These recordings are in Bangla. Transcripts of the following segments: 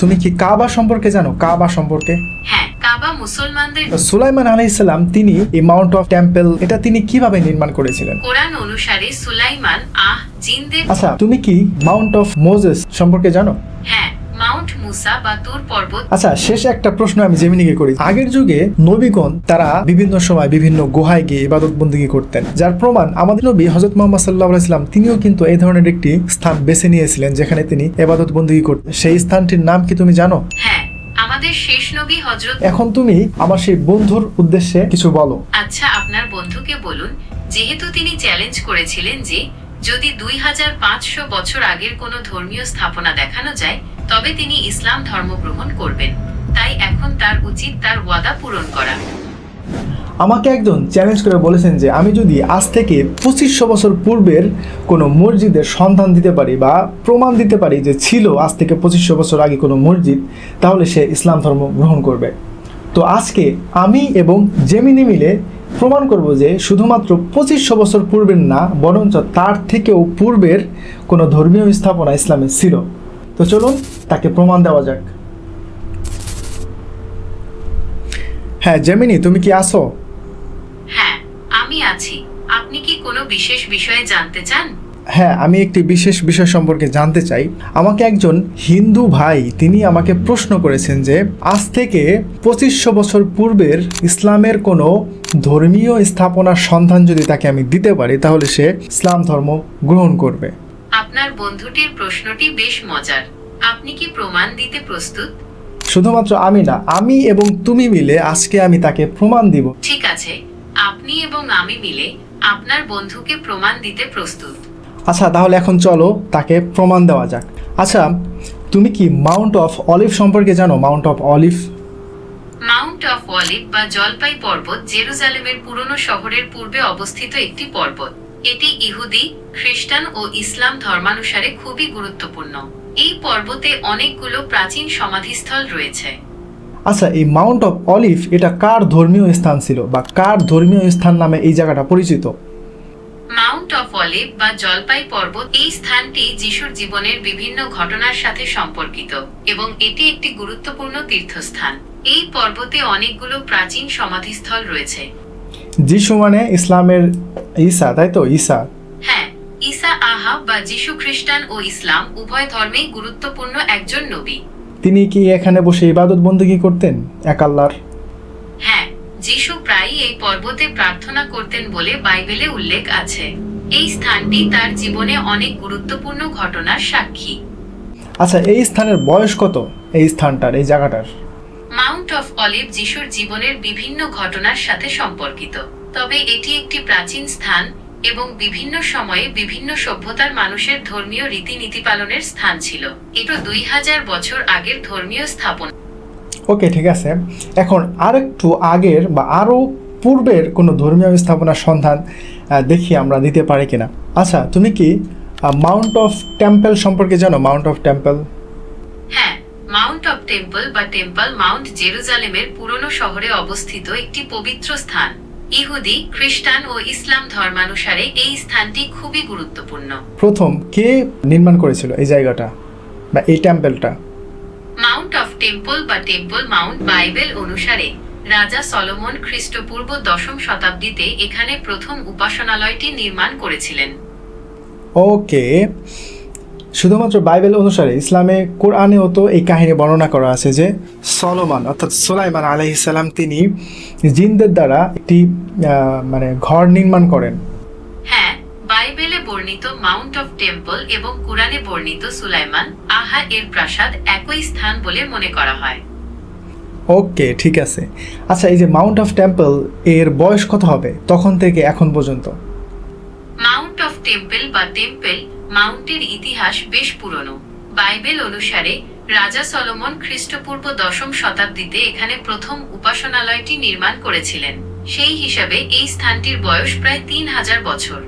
তুমি কি কাবা সম্পর্কে জানো? কাবা সম্পর্কে? হ্যাঁ কাবা মুসলমানদের সুলাইমান আলাইসাল্লাম তিনি এই মাউন্ট অফ টেম্পল এটা তিনি কীভাবে নির্মাণ করেছিলেন? কোরআন অনুসারে সুলাইমান আহ জিনদের আচ্ছা তুমি কি মাউন্ট অফ মোজেস সম্পর্কে জানো? হ্যাঁ মাউন্ট মুসা বা তুর পর্বত। আচ্ছা শেষ একটা প্রশ্ন আমি জেমিনিকে করি। আগের যুগে নবীগণ তারা বিভিন্ন সময় বিভিন্ন গুহায় গিয়ে ইবাদত বন্দী করতেন। যার প্রমাণ আমাদের নবী হজরত মোহাম্মদ সাল্লাহ ইসলাম তিনিও কিন্তু এই ধরনের একটি স্থান বেছে নিয়েছিলেন যেখানে তিনি ইবাদত বন্দী করতেন। সেই স্থানটির নাম কি তুমি জানো? হ্যাঁ আমাদের শেষ নবী হজরত এখন তুমি আমার সেই বন্ধুর উদ্দেশ্যে কিছু বলো। আচ্ছা আপনার বন্ধুকে বলুন যেহেতু তিনি চ্যালেঞ্জ করেছিলেন যে যদি দুই হাজার পাঁচশো বছর আগের কোনো ধর্মীয় স্থাপনা দেখানো যায়, তবে তিনি ইসলাম ধর্ম গ্রহণ করবেন। তাই এখন তার উচিত তার ওয়াদা পূরণ করা। আমাকে একজন চ্যালেঞ্জ করে বলেছেন যে, আমি যদি আজ থেকে পঁচিশশো বছর পূর্বের কোনো মসজিদের সন্ধান দিতে পারি বা প্রমাণ দিতে পারি যে ছিল আজ থেকে পঁচিশশো বছর আগে কোনো মসজিদ, তাহলে সে ইসলাম ধর্ম গ্রহণ করবে। তো আজকে আমি এবং জেমিনি মিলে প্রমাণ করব যে শুধুমাত্র পঁচিশশো বছর পূর্বের না, বরঞ্চ তার থেকেও পূর্বের কোনো ধর্মীয় স্থাপনা ইসলামে ছিল। তো চলুন তাকে প্রমাণ দেওয়া যাক। হ্যাঁ জেমিনি, তুমি কি আসো হ্যাঁ আমি আছি। আপনি কি কোনো বিশেষ বিষয়ে জানতে চান? হ্যাঁ আমি একটি বিশেষ বিষয় সম্পর্কে জানতে চাই। আমাকে একজন হিন্দু ভাই তিনি আমাকে প্রশ্ন করেছেন যে আজ থেকে পঁচিশশো বছর পূর্বের ইসলামের কোনো ধর্মীয় স্থাপনার সন্ধান যদি তাকে আমি দিতে পারি তাহলে সে ইসলাম ধর্ম গ্রহণ করবে। আপনার বন্ধুটির প্রশ্নটি বেশ মজার। আপনি কি প্রমাণ দিতে প্রস্তুত? শুধুমাত্র আমি না আমি এবং তুমি মিলে আজকে আমি তাকে প্রমাণ দিব। ঠিক আছে আপনি এবং আমি মিলে আপনার বন্ধুকে প্রমাণ দিতে প্রস্তুত। আচ্ছা তাহলে এখন চলো তাকে প্রমাণ দেওয়া যাক। আচ্ছা তুমি কি মাউন্ট অফ অলিভ সম্পর্কে জানো? Mount of olive mount of olive বা জলপাই পর্বত জেরুজালেমের পুরনো শহরের পূর্বে অবস্থিত একটি পর্বত। এটি ইহুদি খ্রিস্টান ও ইসলাম ধর্মানুসারে খুবই গুরুত্বপূর্ণ। এই পর্বতে অনেকগুলো প্রাচীন সমাধিস্থল রয়েছে। আচ্ছা এই মাউন্ট অফ অলিভ এটা কার ধর্মীয় স্থান ছিল বা কার ধর্মীয় স্থান নামে এই জায়গাটা পরিচিত? মাউন্ট অফ অলিভ বা জলপাই পর্বত এই স্থানটি যিশুর জীবনের বিভিন্ন ঘটনার সাথে সম্পর্কিত এবং এটি একটি গুরুত্বপূর্ণ তীর্থস্থান। এই পর্বতে অনেকগুলো প্রাচীন সমাধিস্থল রয়েছে। যিশু মানে ইসলামের ঈসা তাই তো? ঈসা। হ্যাঁ ঈসা আহা বা যিশু খ্রিস্টান ও ইসলাম উভয় ধর্মেই গুরুত্বপূর্ণ একজন নবী। তিনি কি এখানে বসে ইবাদত বন্দী করতেন এক আল্লাহর? হ্যাঁ যিশু প্রায়ই এই পর্বতে প্রার্থনা করতেন বলে বাইবেলে উল্লেখ আছে। এই স্থানটি তার জীবনে অনেক গুরুত্বপূর্ণ ঘটনার সাক্ষী। আচ্ছা এই স্থানের বয়স কত? এই স্থানটার এই জায়গাটার? মাউন্ট অফ অলিভ যিশুর জীবনের বিভিন্ন ঘটনার সাথে সম্পর্কিত। তবে এটি একটি প্রাচীন স্থান এবং বিভিন্ন সময়ে বিভিন্ন সভ্যতার মানুষের ধর্মীয় রীতিনীতি পালনের স্থান ছিল। এটা দুই হাজার বছর আগের ধর্মীয় স্থাপনা। ওকে ঠিক আছে। এখন আরেকটু আগের বা আরও পূর্বের কোনো ধর্মীয় স্থাপনার সন্ধান দেখি আমরা দিতে পারি কিনা। আচ্ছা তুমি কি মাউন্ট অফ টেম্পল সম্পর্কে জানো? মাউন্ট অফ টেম্পল হ্যাঁ মাউন্ট অফ টেম্পল বা টেম্পল মাউন্ট জেরুজালেমের পুরনো শহরে অবস্থিত একটি পবিত্র স্থান। ইহুদি খ্রিস্টান ও ইসলাম ধর্মানুসারে এই স্থানটি খুবই গুরুত্বপূর্ণ। প্রথম কে নির্মাণ করেছিল এই জায়গাটা বা এই টেম্পলটা মাউন্ট অফ টেম্পল বা টেম্পল মাউন্ট বাইবেল অনুসারে, রাজা সলোমন খ্রিস্টপূর্ব দশম শতাব্দীতে এখানে প্রথম উপাসনালয়টি নির্মাণ করেছিলেন। ওকে, শুধুমাত্র বাইবেল অনুসারে ইসলামে কোরআনেও তো এই কাহিনী বর্ণনা করা আছে যে সলোমান, অর্থাৎ সোলাইমান আলাইসাল্লাম তিনি জিনদের দ্বারা একটি মানে ঘর নির্মাণ করেন। বর্ণিত মাউন্ট অফ টেম্পল এবং কোরআনে বর্ণিত সুলাইমান আহা এর প্রাসাদ একই স্থান বলে মনে করা হয়। ওকে ঠিক আছে। আচ্ছা এই যে মাউন্ট অফ টেম্পল এর বয়স কত হবে? তখন থেকে এখন পর্যন্ত। মাউন্ট অফ টেম্পল বা টেম্পল মাউন্টের ইতিহাস বেশ পুরনো। বাইবেল অনুসারে রাজা সলোমন খ্রিস্টপূর্ব দশম শতাব্দীতে এখানে প্রথম উপাসনালয়টি নির্মাণ করেছিলেন। সেই হিসাবে এই স্থানটির বয়স প্রায় তিন হাজার বছর।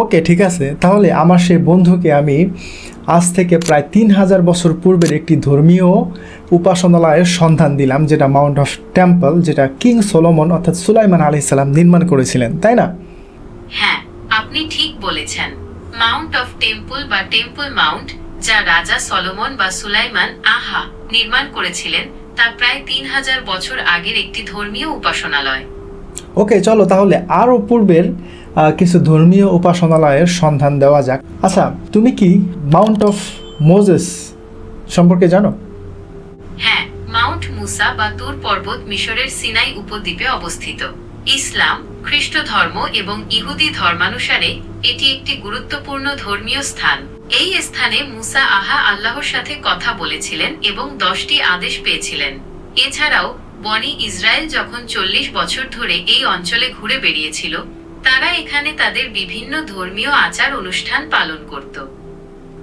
ওকে ঠিক আছে। তাহলে আমার সেই বন্ধুকে আমি আজ থেকে প্রায় তিন হাজার বছর পূর্বের একটি ধর্মীয় উপাসনালয়ের সন্ধান দিলাম যেটা মাউন্ট অফ টেম্পল যেটা কিং সোলোমন অর্থাৎ সুলাইমান আলি সাল্লাম নির্মাণ করেছিলেন তাই না? হ্যাঁ আপনি ঠিক বলেছেন। মাউন্ট অফ টেম্পল বা টেম্পল মাউন্ট যা রাজা সলোমন বা সুলাইমান আহা নির্মাণ করেছিলেন তা প্রায় তিন হাজার বছর আগের একটি ধর্মীয় উপাসনালয়। ওকে চলো তাহলে আরও পূর্বের কিছু ধর্মীয় উপাসনালয়ের সন্ধান দেওয়া যাক। আচ্ছা তুমি কি মাউন্ট অফ মোজেস সম্পর্কে জানো? হ্যাঁ মাউন্ট মুসা বা তুর পর্বত মিশরের সিনাই উপদ্বীপে অবস্থিত। ইসলাম, খ্রিস্ট ধর্ম এবং ইহুদি ধর্মানুসারে এটি একটি গুরুত্বপূর্ণ ধর্মীয় স্থান। এই স্থানে মুসা আহা আল্লাহর সাথে কথা বলেছিলেন এবং দশটি আদেশ পেয়েছিলেন। এছাড়াও, বনি ইসরায়েল যখন চল্লিশ বছর ধরে এই অঞ্চলে ঘুরে বেরিয়েছিল তারা এখানে তাদের বিভিন্ন ধর্মীয় আচার অনুষ্ঠান পালন করত।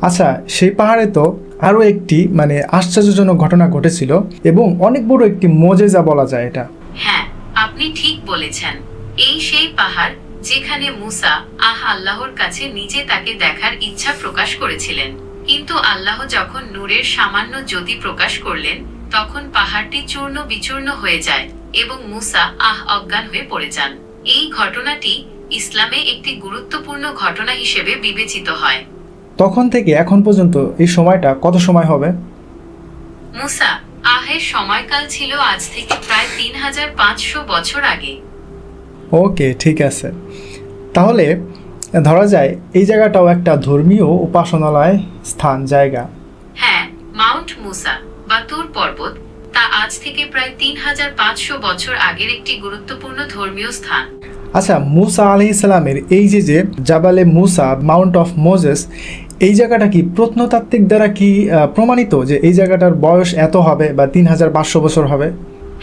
আচ্ছা সেই পাহাড়ে তো আরও একটি মানে আশ্চর্যজনক ঘটনা ঘটেছিল এবং অনেক বড় একটি মজেজা বলা যায় এটা। হ্যাঁ আপনি ঠিক বলেছেন। এই সেই পাহাড় যেখানে মুসা আহ আল্লাহর কাছে নিজে তাকে দেখার ইচ্ছা প্রকাশ করেছিলেন। কিন্তু আল্লাহ যখন নূরের সামান্য জ্যোতি প্রকাশ করলেন তখন পাহাড়টি চূর্ণ বিচূর্ণ হয়ে যায় এবং মুসা আহ অজ্ঞান হয়ে পড়ে যান। এই ঘটনাটি ইসলামে একটি গুরুত্বপূর্ণ ঘটনা হিসেবে বিবেচিত হয়। তখন থেকে এখন পর্যন্ত এই সময়টা কত সময় হবে? মুসা আহের সময়কাল ছিল আজ থেকে প্রায় তিন হাজার পাঁচশো বছর আগে। ওকে ঠিক আছে। তাহলে ধরা যায় এই জায়গাটাও একটা ধর্মীয় উপাসনালয় স্থান জায়গা। হ্যাঁ মাউন্ট মুসা। আজ থেকে প্রায় তিন হাজার পাঁচশো বছর আগের একটি গুরুত্বপূর্ণ ধর্মীয় স্থান। আচ্ছা মুসা আলি ইসলামের এই যে যে জাবালে মুসা মাউন্ট অফ মোজেস এই জায়গাটা কি প্রত্নতাত্ত্বিক দ্বারা কি প্রমাণিত যে এই জায়গাটার বয়স এত হবে বা তিন হাজার পাঁচশো বছর হবে?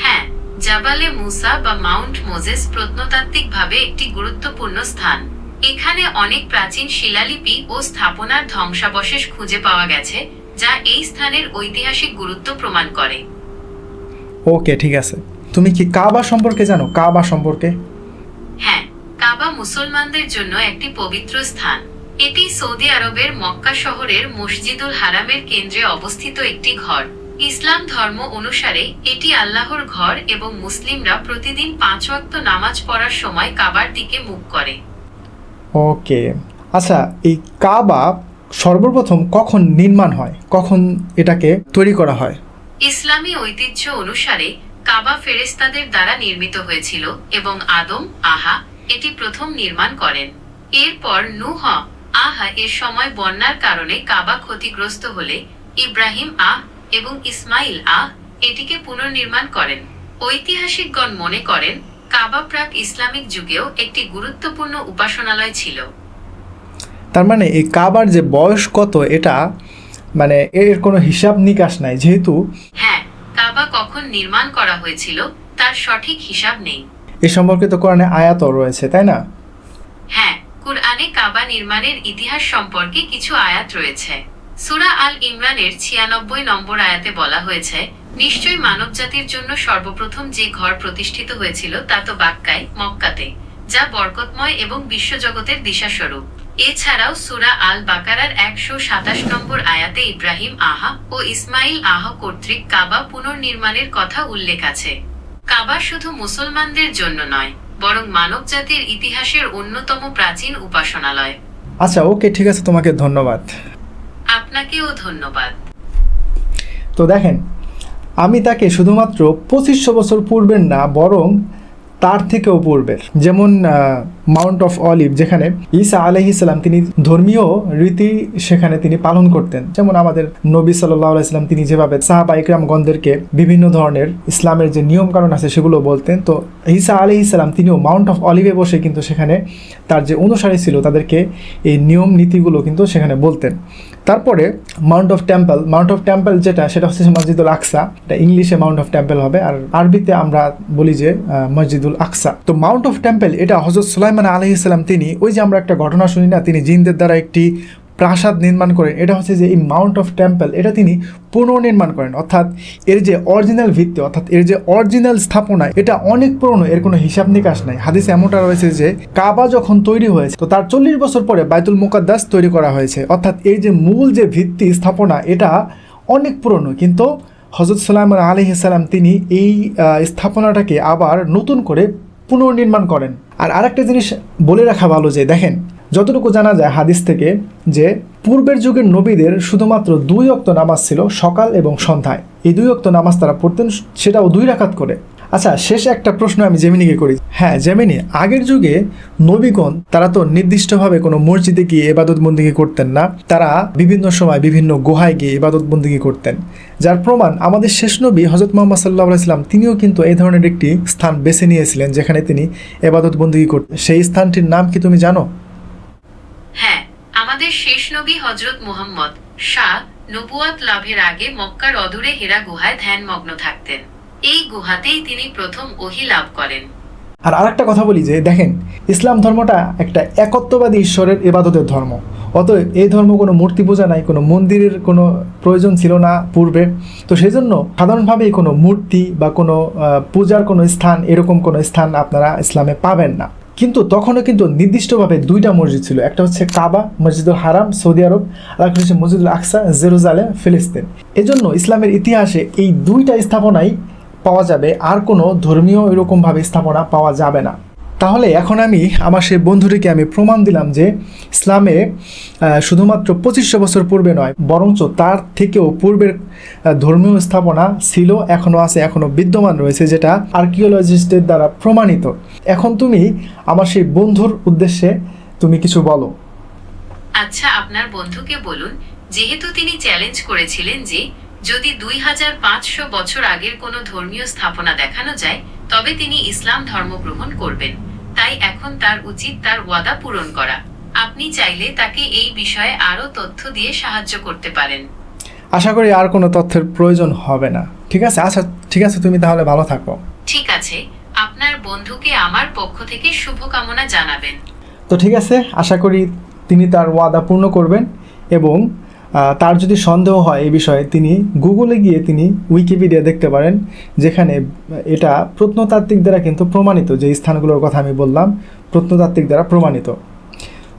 হ্যাঁ জাবালে মুসা বা মাউন্ট মোজেস প্রত্নতাত্ত্বিকভাবে একটি গুরুত্বপূর্ণ স্থান। এখানে অনেক প্রাচীন শিলালিপি ও স্থাপনার ধ্বংসাবশেষ খুঁজে পাওয়া গেছে যা এই স্থানের ঐতিহাসিক গুরুত্ব প্রমাণ করে। ওকে ঠিক আছে। তুমি কি কাবা সম্পর্কে জানো? কাবা সম্পর্কে? হ্যাঁ কাবা মুসলমানদের জন্য একটি পবিত্র স্থান। এটি সৌদি আরবের মক্কা শহরের মসজিদুল হারামের কেন্দ্রে অবস্থিত একটি ঘর। ইসলাম ধর্ম অনুসারে এটি আল্লাহর ঘর এবং মুসলিমরা প্রতিদিন পাঁচ ওয়াক্ত নামাজ পড়ার সময় কাবার দিকে মুখ করে। ওকে। আচ্ছা এই কাবা সর্বপ্রথম কখন নির্মাণ হয়? কখন এটাকে তৈরি করা হয়? ইসলামী ঐতিহ্য অনুসারে কাবা ফেরেস্তাদের দ্বারা নির্মিত হয়েছিল এবং আদম, আহা, এটি প্রথম নির্মাণ করেন। এরপর নুহ, আহা এর সময় বন্যার কারণে কাবা ক্ষতিগ্রস্ত হলে ইব্রাহিম আহ এবং ইসমাইল আহ এটিকে পুনর্নির্মাণ করেন। ঐতিহাসিকগণ মনে করেন, কাবা প্রাক ইসলামিক যুগেও একটি গুরুত্বপূর্ণ উপাসনালয় ছিল। তার মানে এই কাবার যে বয়স কত, এটা মানে এর কোনো হিসাব নিকাশ নাই যেহেতু হ্যাঁ কাবা কখন নির্মাণ করা হয়েছিল তার সঠিক হিসাব নেই। এ সম্পর্কিত কোরআনে আয়াতও রয়েছে তাই না? হ্যাঁ কুরআনে কাবা নির্মাণের ইতিহাস সম্পর্কে কিছু আয়াত রয়েছে। সূরা আল ইমরানের ছিয়ানব্বই নম্বর আয়াতে বলা হয়েছে নিশ্চয়ই মানবজাতির জন্য সর্বপ্রথম যে ঘর প্রতিষ্ঠিত হয়েছিল তা তো বাক্কায় মক্কাতে যা বরকতময় এবং বিশ্বজগতের দিশাস্বরূপ। এছাড়াও সুরা আল বাকারার একশো সাতাশ নম্বর আয়াতে ইব্রাহিম আহা ও ইসমাইল আহা কর্তৃক কাবা পুনর্নির্মাণের কথা উল্লেখ আছে। কাবা শুধু মুসলমানদের জন্য নয় বরং মানবজাতির ইতিহাসের অন্যতম প্রাচীন উপাসনালয়। আচ্ছা ওকে ঠিক আছে তোমাকে ধন্যবাদ। আপনাকেও ধন্যবাদ। তো দেখেন আমি তাকে শুধুমাত্র পঁচিশশো বছর পূর্বের না বরং তার থেকেও পূর্বের। যেমন মাউন্ট অফ অলিভ যেখানে ঈসা আলহিসাল্লাম তিনি ধর্মীয় রীতি সেখানে তিনি পালন করতেন। যেমন আমাদের নবী আলাইসাল্লাম তিনি যেভাবে সাহাবা ইকরামগণদেরকে বিভিন্ন ধরনের ইসলামের যে নিয়মকানুন আছে সেগুলো বলতেন, তো ঈসা আলহিসাল্লাম তিনিও মাউন্ট অফ অলিভে বসে কিন্তু সেখানে তার যে অনুসারী ছিল তাদেরকে এই নিয়ম নীতিগুলো কিন্তু সেখানে বলতেন। তারপরে mount of temple mount of temple যেটা, সেটা হচ্ছে মসজিদুল আকসা। এটা ইংলিশে মাউন্ট অফ টেম্পল হবে, আর আরবিতে আমরা বলি যে মসজিদুল আকসা। তো মাউন্ট অফ টেম্পল এটা হজরত সুলাইমান আলহি ইসলাম তিনি, ওই যে আমরা একটা ঘটনা শুনি না, তিনি জিনদের দ্বারা একটি প্রাসাদ নির্মাণ করেন। এটা হচ্ছে যে এই মাউন্ট অফ টেম্পল এটা তিনি পুনর্নির্মাণ করেন। অর্থাৎ এর যে অরিজিনাল ভিত্তি, অর্থাৎ এর যে অরিজিনাল স্থাপনা, এটা অনেক পুরনো, এর কোনো হিসাব নিকাশ নাই। হাদিস এমনটা রয়েছে যে কাবা যখন তৈরি হয়েছে, তো তার চল্লিশ বছর পরে বাইতুল মুকাদ্দাস তৈরি করা হয়েছে। অর্থাৎ এই যে মূল যে ভিত্তি স্থাপনা, এটা অনেক পুরনো। কিন্তু হজরত সালাম আলী ইসালাম তিনি এই স্থাপনাটাকে আবার নতুন করে পুনর্নির্মাণ করেন। আর আরেকটা জিনিস বলে রাখা ভালো যে, দেখেন যতটুকু জানা যায় হাদিস থেকে, যে পূর্বের যুগের নবীদের শুধুমাত্র দুই অক্ত নামাজ ছিল সকাল এবং সন্ধ্যায়। এই দুই অক্ত নামাজ তারা পড়তেন, সেটাও দুই রাখাত করে। আচ্ছা শেষ একটা প্রশ্ন আমি জেমিনিকে করি। হ্যাঁ জেমিনি, আগের যুগে নবীগণ, তারা তো নির্দিষ্টভাবে কোনো মসজিদে গিয়ে এবাদত বন্দিগি করতেন না, তারা বিভিন্ন সময় বিভিন্ন গুহায় গিয়ে ইবাদত বন্দিগি করতেন। যার প্রমাণ আমাদের শেষ নবী হজরত মোহাম্মদ সাল্লাহ ইসলাম তিনিও কিন্তু এই ধরনের একটি স্থান বেছে নিয়েছিলেন, যেখানে তিনি এবাদত বন্দিগি করতেন। সেই স্থানটির নাম কি তুমি জানো? হ্যাঁ আমাদের শেষ নবী হজরত মুহাম্মদ শাহ নবুয়াত লাভের আগে মক্কার অদূরে হেরা গুহায় ধ্যানমগ্ন থাকতেন। এই গুহাতেই তিনি প্রথম ওহি লাভ করেন। আর আরেকটা কথা বলি যে, দেখেন, ইসলাম ধর্মটা একটা একত্ববাদী ঈশ্বরের ইবাদতের ধর্ম। অতএব এই ধর্ম কোনো মূর্তি পূজা নাই, কোনো মন্দিরের কোনো প্রয়োজন ছিল না পূর্বে। তো সেই জন্য সাধারণভাবেই কোনো মূর্তি বা কোনো পূজার কোনো স্থান, এরকম কোনো স্থান আপনারা ইসলামে পাবেন না। কিন্তু তখনও কিন্তু নির্দিষ্টভাবে দুইটা মসজিদ ছিল। একটা হচ্ছে কাবা, মসজিদুল হারাম, সৌদি আরব, আর একটা হচ্ছে মসজিদুল আকসা, জেরুজালেম, ফিলিস্তিন। এজন্য ইসলামের ইতিহাসে এই দুইটা স্থাপনাই পাওয়া যাবে। আর কোনো ধর্মীয় এরকমভাবে স্থাপনা পাওয়া যাবে না। তাহলে এখন আমি আমার সেই বন্ধুটিকে আমি প্রমাণ দিলাম যে ইসলামে শুধুমাত্র পঁচিশশো বছর পূর্বে নয়, বরঞ্চ তার থেকেও পূর্বের ধর্মীয় স্থাপনা ছিল, এখনও আছে, এখনও বিদ্যমান রয়েছে, যেটা আর্কিওলজিস্টের দ্বারা প্রমাণিত। এখন তুমি আমার সেই বন্ধুর উদ্দেশ্যে তুমি কিছু বলো। আচ্ছা আপনার বন্ধুকে বলুন, যেহেতু তিনি চ্যালেঞ্জ করেছিলেন যে যদি দুই হাজার পাঁচশো বছর আগের কোনো ধর্মীয় স্থাপনা দেখানো যায় তবে তিনি ইসলাম ধর্ম গ্রহণ করবেন। তাই এখন তার উচিত তার ওয়াদা পূরণ করা। আপনি চাইলে তাকে এই বিষয়ে আরও তথ্য দিয়ে সাহায্য করতে পারেন। আশা করি আর কোনো তথ্যের প্রয়োজন হবে না। ঠিক আছে? আচ্ছা ঠিক আছে তুমি তাহলে ভালো থাকো। ঠিক আছে। আপনার বন্ধুকে আমার পক্ষ থেকে শুভকামনা জানাবেন। তো ঠিক আছে আশা করি তিনি তার ওয়াদা পূর্ণ করবেন এবং তার যদি সন্দেহ হয় এই বিষয়ে, তিনি গুগলে গিয়ে তিনি উইকিপিডিয়া দেখতে পারেন, যেখানে এটা প্রত্নতাত্ত্বিক দ্বারা কিন্তু প্রমাণিত, যে স্থানগুলোর কথা আমি বললাম, প্রত্নতাত্ত্বিক দ্বারা প্রমাণিত।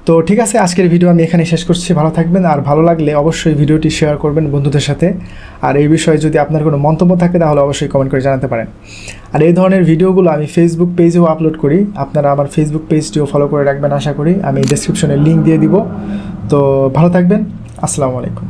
তো ঠিক আছে, আজকের ভিডিও আমি এখানে শেষ করছি। ভালো থাকবেন, আর ভালো লাগলে অবশ্যই ভিডিওটি শেয়ার করবেন বন্ধুদের সাথে। আর এই বিষয়ে যদি আপনার কোনো মন্তব্য থাকে, তাহলে অবশ্যই কমেন্ট করে জানাতে পারেন। আর এই ধরনের ভিডিওগুলো আমি ফেসবুক পেজেও আপলোড করি। আপনারা আমার ফেসবুক পেজটিও ফলো করে রাখবেন, আশা করি। আমি ডিসক্রিপশনে লিঙ্ক দিয়ে দিব। তো ভালো থাকবেন। আসসালামু আলাইকুম।